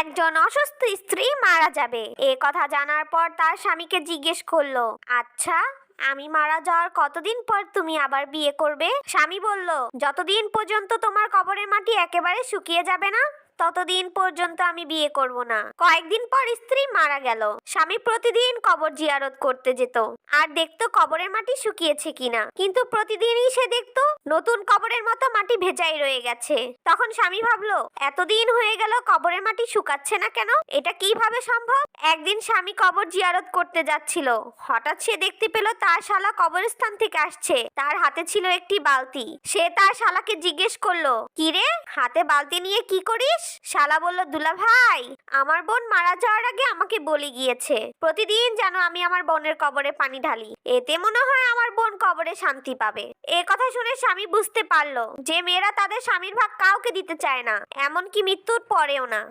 একজন অসুস্থ স্ত্রী মারা যাবে। এ কথা জানার পর তার স্বামীকে জিজ্ঞেস করল আচ্ছা আমি মারা যাওয়ার কতদিন পর তুমি আবার বিয়ে করবে? স্বামী বলল, যতদিন পর্যন্ত তোমার কবরের মাটি একেবারে শুকিয়ে যাবে না ততদিন পর্যন্ত আমি বিয়ে করব না। কয়েকদিন পর স্ত্রী মারা গেল। স্বামী প্রতিদিন কবর জিয়ারত করতে যেত। আর দেখতো কবরের মাটি শুকিয়েছে কিনা। কিন্তু প্রতিদিনই সে দেখতো নতুন কবরের মতো মাটি ভেজাই রয়ে গেছে। তখন স্বামী ভাবলো, এতদিন হয়ে গেল কবরের মাটি শুকাচ্ছে না কেন? এটা কীভাবে সম্ভব? একদিন স্বামী কবর জিয়ারত করতে যাচ্ছিল। হঠাৎ সে দেখতে পেল তার শালা কবরস্থান থেকে আসছে। তার হাতে ছিল একটি বালতি। সে তার শালাকে জিজ্ঞেস করল কিরে হাতে বালতি নিয়ে কি করিস? শালা বলল, দুলা ভাই, আমার বোন মারা যাওয়ার আগে আমাকে বলে গিয়েছে। প্রতিদিন যেন আমি আমার বোনের কবরে পানি ঢালি। এতে মনে হয় আমার বোন কবরে শান্তি পাবে। এ কথা শুনে স্বামী বুঝতে পারল যে মেয়েরা তাদের স্বামীর ভাগ কাউকে দিতে চায় না, এমনকি মৃত্যুর পরেও না।